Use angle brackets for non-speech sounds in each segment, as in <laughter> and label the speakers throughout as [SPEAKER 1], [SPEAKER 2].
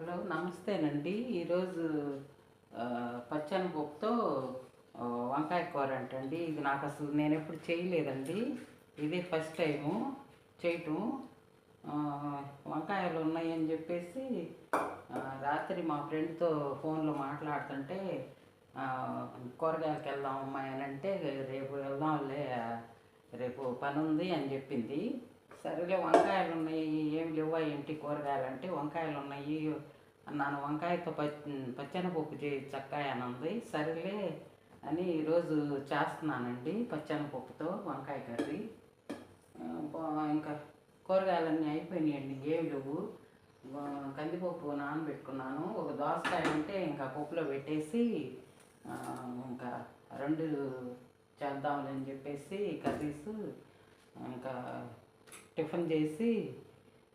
[SPEAKER 1] Hello నమస్తేనండి. ఈరోజు ఆ, పచ్చని పప్పుతో వంకాయ కూర అంటండి. ఇది నాకు అసలు నేను ఎప్పుడు చేయలేదండి. ఇది ఫస్ట్ టైము చేయటం. వంకాయలు ఉన్నాయని చెప్పేసి రాత్రి మా ఫ్రెండ్తో ఫోన్లో మాట్లాడుతుంటే కూరగాయలకు వెళ్దాం అమ్మాయి అని అంటే రేపు వెళ్దాంలే రేపు పని ఉంది అని చెప్పింది. సరేలే వంకాయలు ఉన్నాయి ఏమి లేవా ఏంటి కూరగాయలు అంటే వంకాయలు ఉన్నాయి అన్నాను. వంకాయతో పచ్చనపప్పు పచ్చెనపప్పు చేయి చక్కాయ అని ఉంది సరేలే అని ఈరోజు చేస్తున్నానండి పచ్చనపప్పుతో వంకాయ కర్రీ. బా- ఇంకా కూరగాయలన్నీ అయిపోయినాయండి ఏమి లేవు. కందిపప్పు నానబెట్టుకున్నాను. ఒక దోసకాయ ఉంటే ఇంకా పప్పులో పెట్టేసి ఇంకా రెండు చేద్దామని చెప్పేసి కర్రీస్ ఇంకా టిఫిన్ చేసి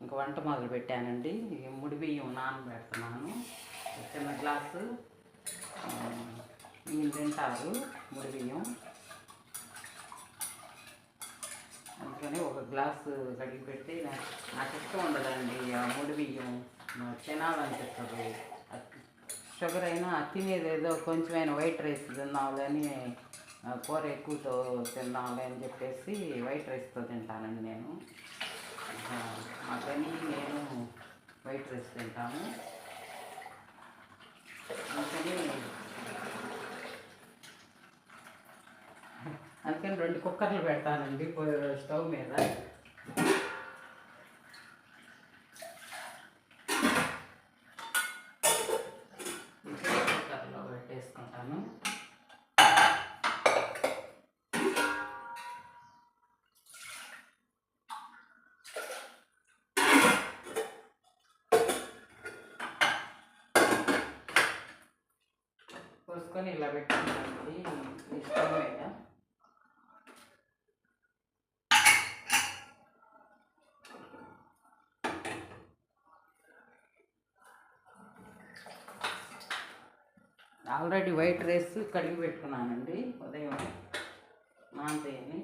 [SPEAKER 1] ఇంక వంట మొదలు పెట్టానండి ముడి బియ్యం నానబెడుతున్నాను. చిన్న గ్లాసు మీరు వీళ్ళు తింటారు ముడి బియ్యం. అందుకని ఒక గ్లాసు కడిగి పెట్టి నాకు ఇష్టం ఉండదండి ఆ ముడి బియ్యం. నాకు తినాలనిపిస్తుంది షుగర్ అయినా తినేది ఏదో కొంచెమైనా వైట్ రైస్ తిందాంలని కానీ కూర ఎక్కువతో తిందాంలే అని చెప్పేసి వైట్ రైస్తో తింటానండి నేను. ఆ, నేను వైట్ రైస్ తింటాను. అందుకని అందుకని రెండు కుక్కర్లు పెడతానండి స్టవ్ మీద ఇడ్లీ కుక్కర్లో పెట్టేసుకుంటాను పోసుకొని ఇలా పెట్టుకుంటానండి ఈ స్టవ్ మీద ఆల్రెడీ వైట్ రైస్ కడిగి పెట్టుకున్నానండి. ఉదయం నానతాయని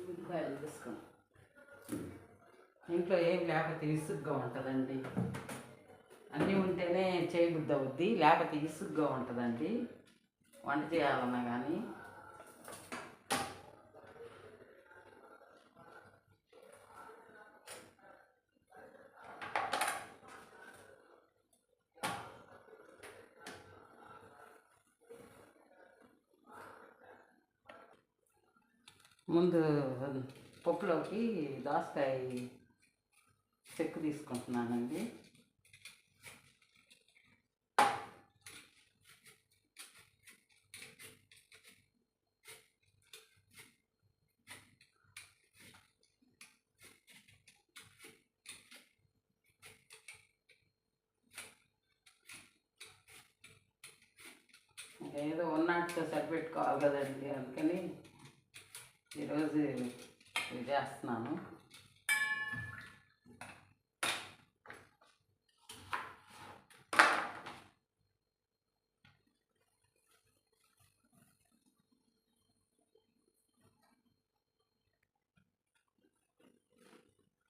[SPEAKER 1] ఉల్లిపాయలు తీసుకున్నాం ఇంట్లో ఏం లేకపోతే ఇసుగ్గా ఉంటుందండి. అన్నీ ఉంటేనే చేయబుద్ధి అవుద్ది. లేకపోతే ఇసుగ్గా ఉంటుందండి. వంట చేయాలన్నా కానీ ముందు పప్పులోకి దోసకాయ చెక్కు తీసుకుంటున్నానండి ఏదో ఉన్నట్టుగా సరిపెట్టుకోవాలి కదండి అందుకని ఈరోజు ఇది చేస్తున్నాను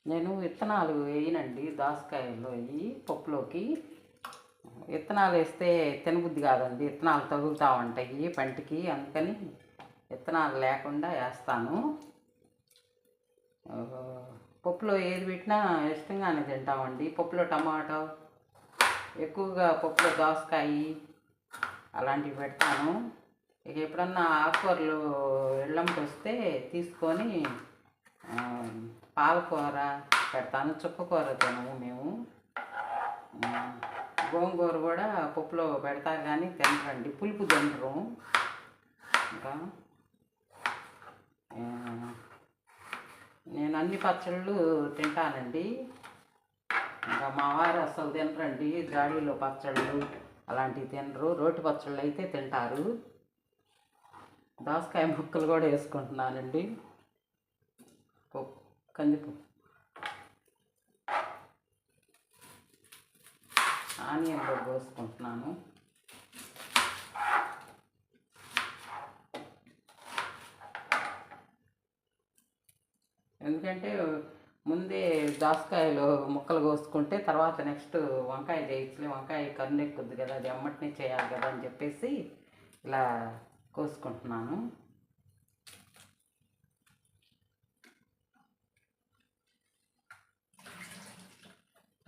[SPEAKER 1] నేను విత్తనాలు వేయనండి దోసకాయల్లో వేయి పప్పులోకి. విత్తనాలు వేస్తే తినబుద్ధి కాదండి. విత్తనాలు తగులుతూ ఉంటాయి పంటికి అందుకని విత్తనాలు లేకుండా వేస్తాను. పప్పులో ఏది పెట్టినా ఇష్టంగానే తింటామండి. పప్పులో టమాటో ఎక్కువగా పప్పులో దోసకాయ అలాంటివి పెడతాను. ఇక ఎప్పుడన్నా ఆకుకూరలు ఇళ్ళంకి వస్తే తీసుకొని పాలకూర పెడతాను చుక్కకూర తినము మేము. గోంగూర కూడా పప్పులో పెడతారు కానీ తినరండి పులుపు తినరు. ఇంకా నేను అన్ని పచ్చళ్ళు తింటానండి. ఇంకా మా వారు అసలు తినరండి జాడీలో పచ్చళ్ళు అలాంటివి తినరు రోటి పచ్చళ్ళు అయితే తింటారు. దోసకాయ ముక్కలు కూడా వేసుకుంటున్నానండి. కందిపప్పు. ఆనియన్లో పోసుకుంటున్నాను. ఎందుకంటే ముందే దాసకాయలు ముక్కలు కోసుకుంటే తర్వాత నెక్స్ట్ వంకాయ చేయొచ్చులే వంకాయ కన్ను కదా అది అమ్మటినే చేయాలి కదా అని చెప్పేసి ఇలా కోసుకుంటున్నాను.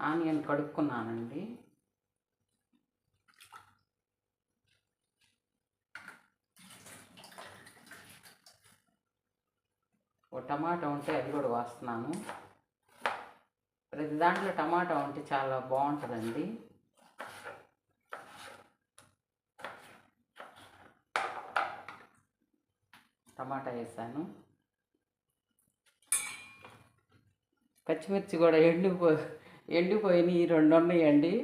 [SPEAKER 1] ఆనియన్ కడుక్కున్నానండి. ఓ టమాటా ఉంటే అది కూడా వాస్తున్నాను. ప్రతి దాంట్లో టమాటా ఉంటే చాలా బాగుంటుందండి. టమాటా వేసాను. పచ్చిమిర్చి కూడా ఎండిపో ఎండిపోయినాయి రెండు ఉన్నాయండి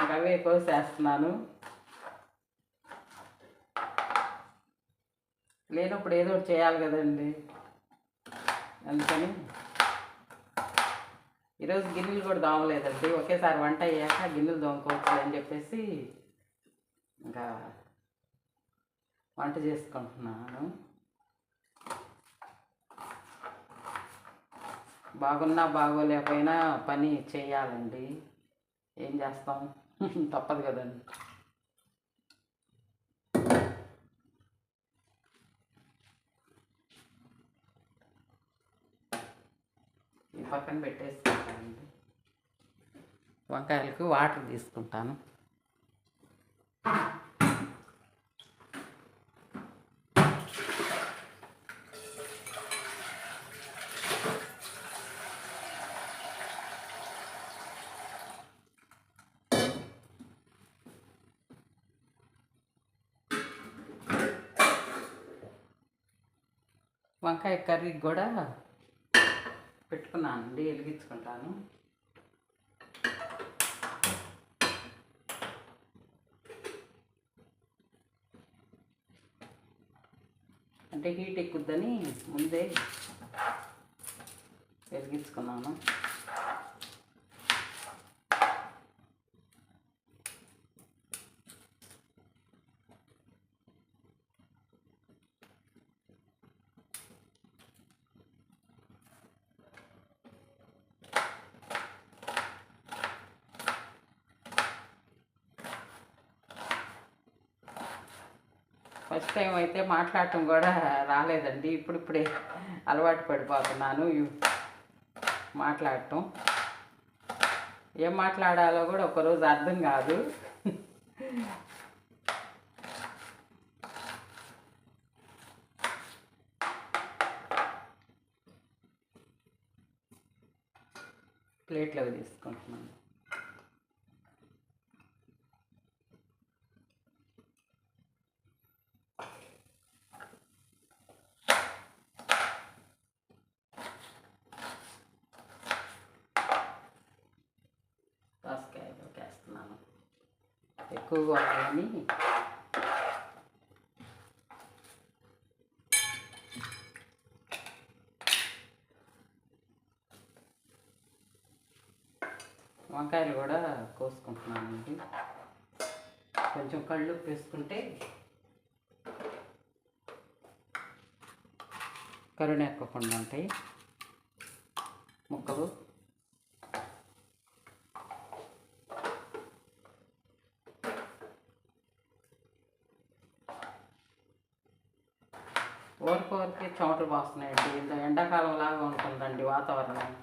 [SPEAKER 1] ఇంకా అవే కోసేస్తున్నాను లేనప్పుడు ఏదో ఒకటి చేయాలి కదండి. అందుకని ఈరోజు గిన్నెలు కూడా దోమలేదండి. ఒకేసారి వంట అయ్యాక గిన్నెలు దోముకోవచ్చు అని చెప్పేసి ఇంకా వంట చేసుకుంటున్నాను. బాగున్నా బాగోలేకపోయినా పని చేయాలండి. ఏం చేస్తాం? <laughs> తప్పదు కదండి. ఈ పక్కన పెట్టేసుకుంటానండి. వంకాయలకు వాటర్ తీసుకుంటాను. వంకాయ కర్రీ కూడా పెట్టుకున్నానండి వెలిగించుకుంటాను. అంటే హీట్ ఎక్కుద్దని ముందే వెలిగించుకున్నాను. ఫస్ట్ టైం అయితే మాట్లాడటం కూడా రాలేదండి. ఇప్పుడిప్పుడే అలవాటు పడిపోతున్నాను. మాట్లాడటం. ఏం మాట్లాడాలో కూడా ఒకరోజు అర్థం కాదు. ప్లేట్లోకి తీసుకుంటున్నాను దోసకాయలు వేస్తున్నాను ఎక్కువగా ఉండాలని. వంకాయలు కూడా కోసుకుంటున్నానండి. కొంచెం కళ్ళు వేసుకుంటే కరుణ ఎక్కకుండా ఉంటాయి. ముక్కలు ఊరికొరికి చెమటలు పోస్తున్నాయండి. ఇంత ఎండాకాలం లాగా ఉంటుందండి వాతావరణం.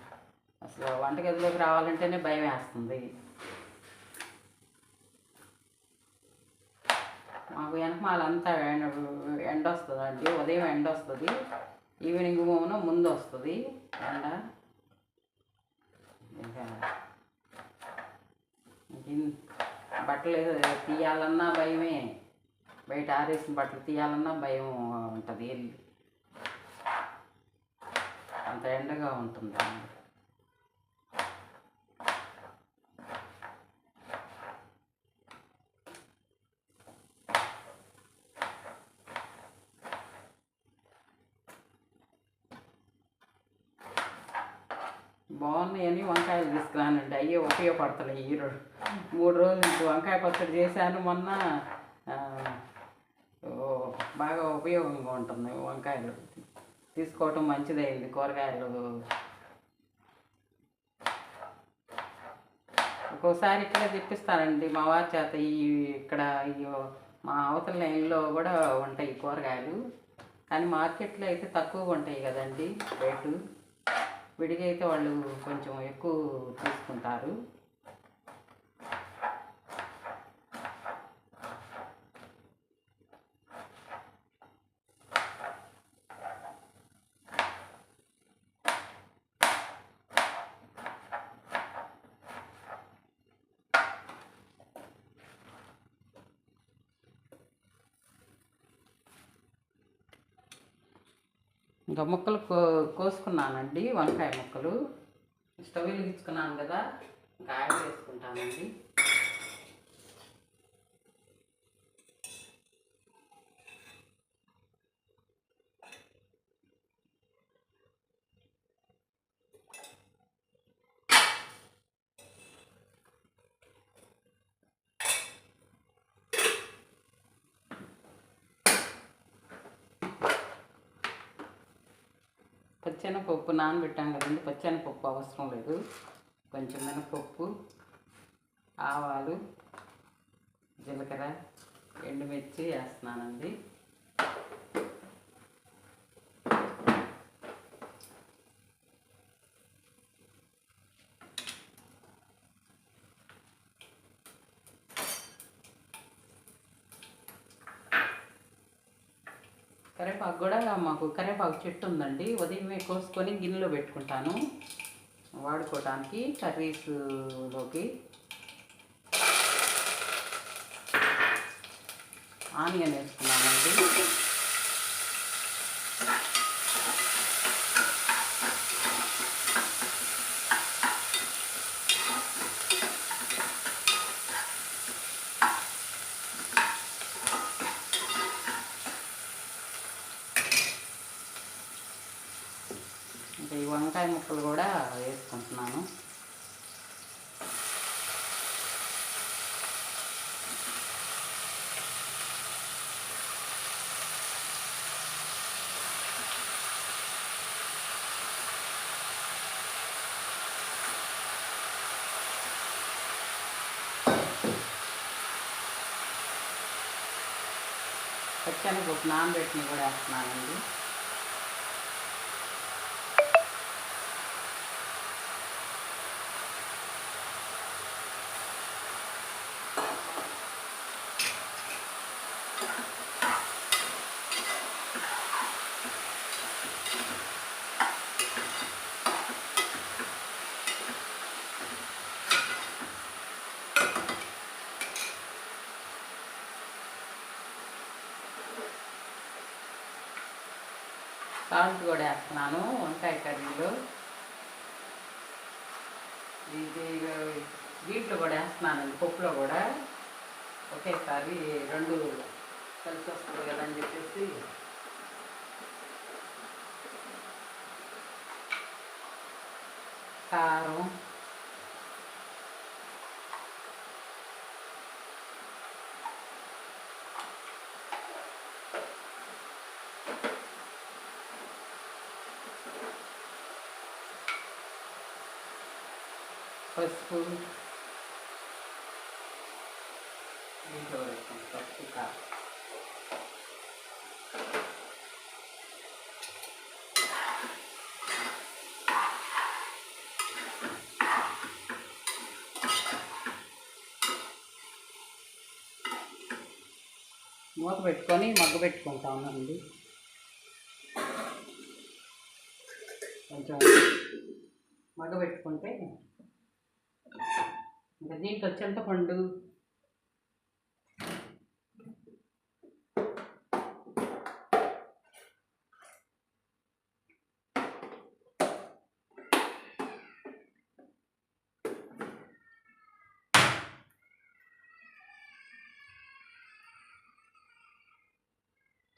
[SPEAKER 1] అసలు వంటగదిలోకి రావాలంటేనే భయం వేస్తుంది. మాకు వెనకమాలంతా ఎండ ఎండ వస్తుందండి ఉదయం ఎండ వస్తుంది ఈవినింగ్ మూన ముందు వస్తుంది ఎండ. ఇంకా బట్టలు తీయాలన్నా భయమే. బయట ఆరేసిన బట్టలు తీయాలన్నా భయం ఉంటుంది. అంత ఎండగా ఉంటుంది? బాగున్నాయని వంకాయలు తీసుకురానండి. అయ్యే ఉపయోగపడతలే ఈ రోజు మూడు రోజులు వంకాయ పచ్చడి చేశాను మొన్న. బాగా ఉపయోగంగా ఉంటుంది వంకాయలు. తీసుకోవటం మంచిదైంది కూరగాయలు. ఒక్కోసారి ఇక్కడే తెప్పిస్తానండి మా వారి చేత ఈ ఇక్కడ ఈ మా అవతల లైన్లో కూడా ఉంటాయి కూరగాయలు. కానీ మార్కెట్లో అయితే తక్కువగా ఉంటాయి కదండి రేటు. విడిగా అయితే వాళ్ళు కొంచెం ఎక్కువ తీసుకుంటారు. ఇంకా ముక్కలు కో కోసుకున్నానండి. వంకాయ ముక్కలు. స్టవ్ వెలిగించుకున్నాను కదా. ఇంకా ఆయిల్ వేసుకుంటానండి పచ్చెనపప్పు నానబెట్టాం కదండి. పచ్చెనపప్పు అవసరం లేదు. కొంచెం మినపప్పు ఆవాలు జీలకర్ర ఎండుమిర్చి వేస్తున్నానండి కరివేపాకు కూడా మాకు కరివేపాకు చెట్టు ఉందండి. ఉదయమే కోసుకొని గిన్నెలో పెట్టుకుంటాను. వాడుకోవడానికి కర్రీస్లోకి. ఆనియన్ వేసుకున్నానండి ఇంకా ఈ వంకాయ ముక్కలు కూడా వేసుకుంటున్నాను పచ్చనిపప్పు నానబెట్టిన కూడా వేస్తున్నానండి సాల్ట్ కూడా వేస్తున్నాను వంకాయ కర్రీలో ఇది వీటిలో కూడా వేస్తున్నానండి పప్పులో కూడా ఒకేసారి రెండు కలిసి వస్తుంది కదా అని చెప్పేసి కారం పసుపు దీంట్లో వేస్తాం పసుపు కారం మూత పెట్టుకొని మగ్గ పెట్టుకుంటా ఉన్నానండి. కొంచెం మగ్గ పెట్టుకుంటే ఇంకా దీంట్లో చింతపండు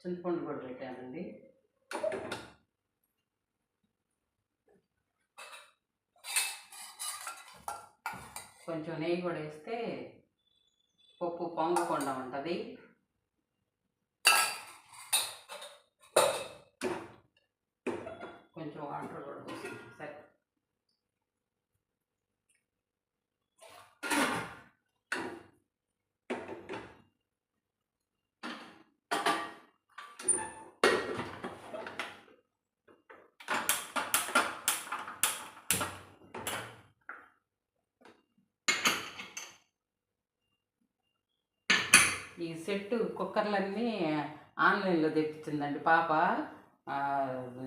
[SPEAKER 1] చింతపండు కూడా పెట్టానండి కొంచెం నెయ్యి కూడా వేస్తే పప్పు పొంగకుండా ఉంటుంది. ఈ సెట్ కుక్కర్లన్నీ ఆన్లైన్లో తెప్పించిందండి. పాప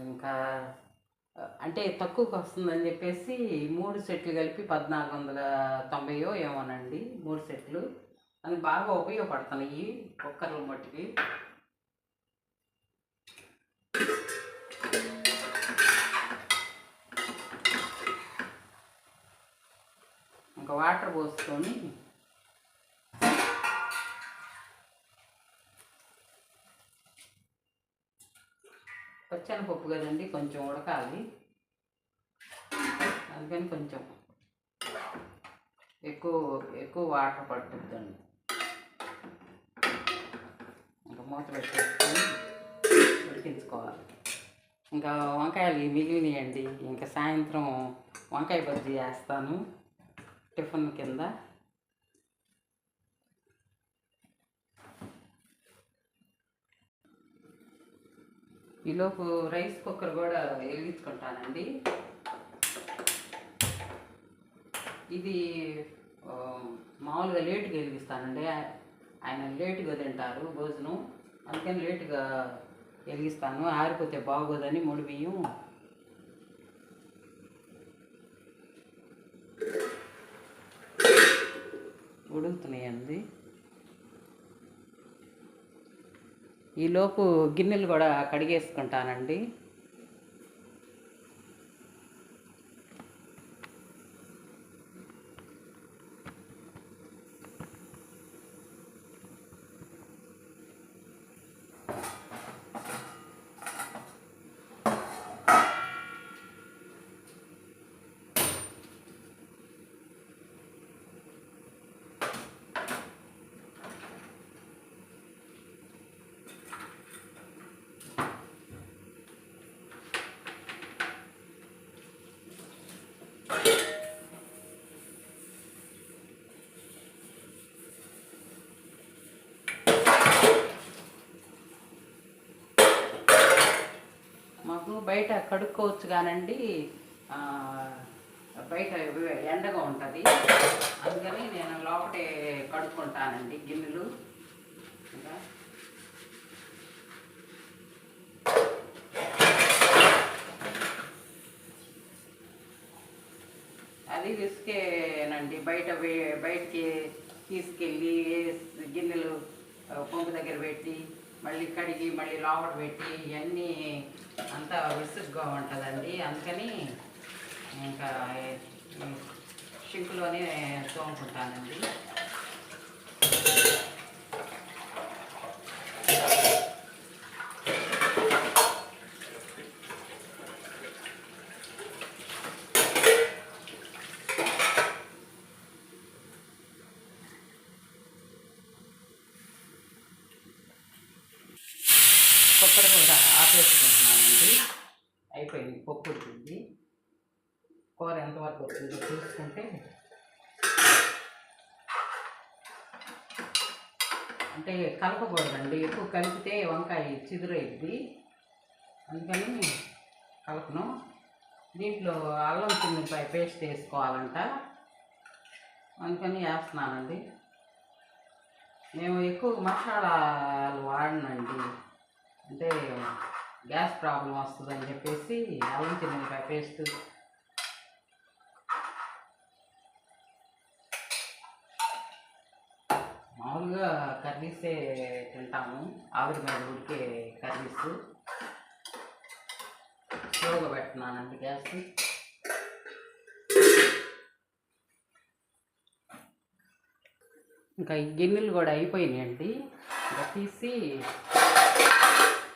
[SPEAKER 1] ఇంకా అంటే తక్కువకి వస్తుందని చెప్పేసి మూడు సెట్లు కలిపి పద్నాలుగు వందల తొంభైయో ఏమోనండి మూడు సెట్లు. అది బాగా ఉపయోగపడుతున్నాయి కుక్కర్ల మట్టికి. ఇంకా వాటర్ పోసుకొని పచ్చనిపప్పు కదండి కొంచెం ఉడకాలి. అందుకని కొంచెం ఎక్కువ ఎక్కువ వాటర్ పట్టుద్దండి. ఇంకా మూత పెట్టేసుకొని ఉడికించుకోవాలి. ఇంకా వంకాయలు మిగిలినాయండి. ఇంకా సాయంత్రం వంకాయ బజ్జీ వేస్తాను టిఫిన్ కింద. ఈలోపు రైస్ కుక్కర్ కూడా వెలిగించుకుంటానండి ఇది మామూలుగా లేటుగా వెలిగిస్తానండి ఆయన లేటుగా తింటారు భోజనం. అందుకని లేటుగా వెలిగిస్తాను ఆరిపోతే బాగోదని ముడి బియ్యం. ఉడుకుతున్నాయండి. ఈలోపు గిన్నెలు కూడా కడిగేసుకుంటానండి మాకు బయట కడుక్కోవచ్చు కానండి బయట ఎండగా ఉంటుంది. అందుకని నేను లోపటే కడుక్కుంటానండి గిన్నెలు. ఇంకా అది రిస్కేనండి బయట బయటికి తీసుకెళ్ళి గిన్నెలు ఆ, పంపు దగ్గర పెట్టి మళ్ళీ కడిగి మళ్ళీ లోపల పెట్టి ఇవన్నీ అంతా విసుగ్గా ఉంటుందండి. అందుకని ఇంకా ఈ షింకులోనే తోముకుంటానండి కుక్కర్ కూడా ఆపేసుకుంటున్నానండి. అయిపోయింది పప్పు ఉడికింది. కూర ఎంతవరకు వచ్చిందో చూసుకుంటే అంటే కలపకూడదండి. ఎక్కువ కలిపితే వంకాయ చిదురైద్ది. అందుకని కలపను. దీంట్లో అల్లం చిన్నిపాయ పేస్ట్ వేసుకోవాలంట. అందుకని వేస్తున్నానండి. మేము ఎక్కువ మసాలాలు వాడనండి. అంటే గ్యాస్ ప్రాబ్లం వస్తుందని చెప్పేసి అల్లం చిన్నపాయ పేస్ట్ మామూలుగా కర్రీసే తింటాము. ఆవిరి మీద ఉడికే కర్రీస్. స్లోగా పెడుతున్నానండి గ్యాస్. ఇంకా గిన్నెలు కూడా అయిపోయినాయండి. ఇంకా తీసి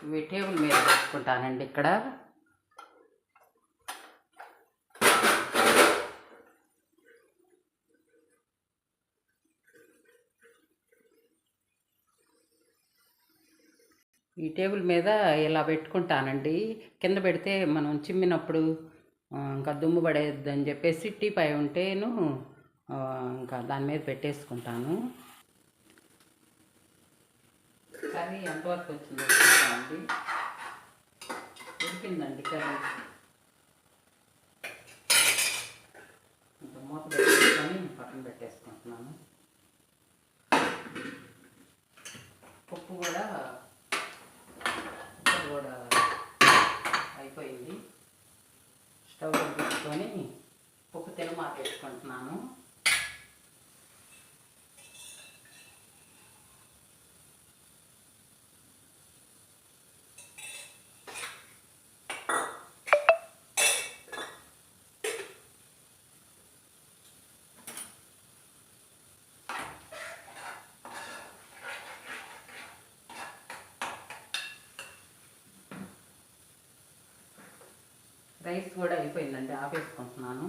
[SPEAKER 1] ఇవి టేబుల్ మీద పెట్టుకుంటానండి ఇక్కడ. ఈ టేబుల్ మీద ఇలా పెట్టుకుంటానండి. కింద పెడితే మనం చిమ్మినప్పుడు ఇంకా దుమ్ము పడేద్ది అని చెప్పేసి టీ పై ఉంటేను ఇంకా దాని మీద పెట్టేసుకుంటాను. కర్రీ ఎంతవరకు వచ్చిందో? చూద్దామండి ఉడికిందండి కర్రీ. ఇంకా మూత పెట్టేసుకొని పక్కన పెట్టేసుకుంటున్నాను. పప్పు కూడా ఉప్పు కూడా అయిపోయింది. స్టవ్ పెట్టుకొని ఉప్పు తినమాత వేసుకుంటున్నాను రైస్ కూడా అయిపోయిందండి ఆపేసుకుంటున్నాను.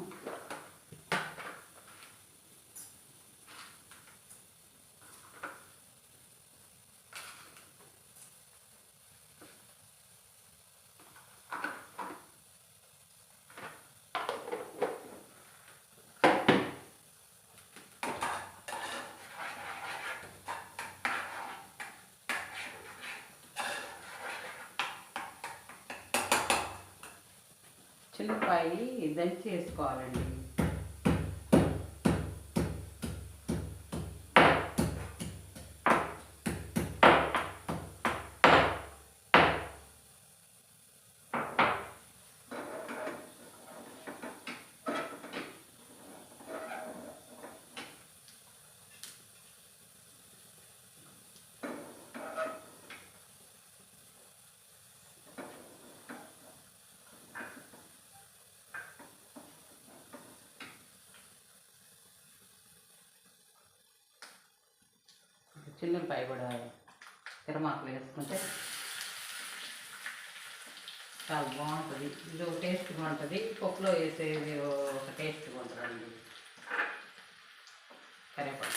[SPEAKER 1] చిన్నపాయి దంచి వేసుకోవాలండి చిన్నపాయ కూడా తిరమాకులు వేసుకుంటే చాలా బాగుంటుంది. ఇది ఒక టేస్ట్గా ఉంటుంది పప్పులో వేసేది ఒక టేస్ట్గా ఉంటుందండి కరివేపాకు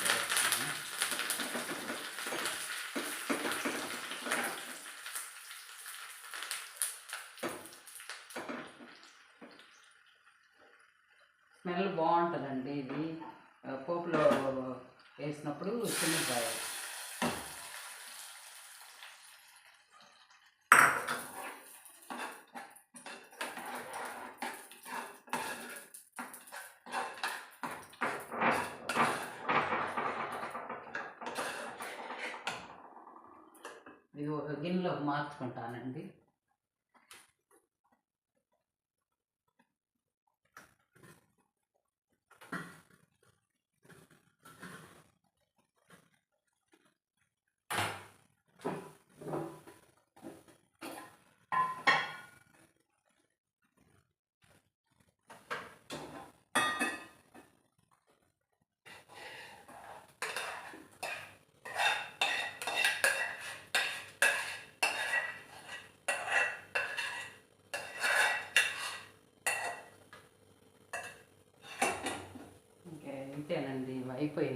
[SPEAKER 1] స్మెల్ బాగుంటుందండి ఇది. పోపులో వేసినప్పుడు చిన్నపాయ ఇది ఒక గిన్నెలోకి మార్చుకుంటానండి. 你会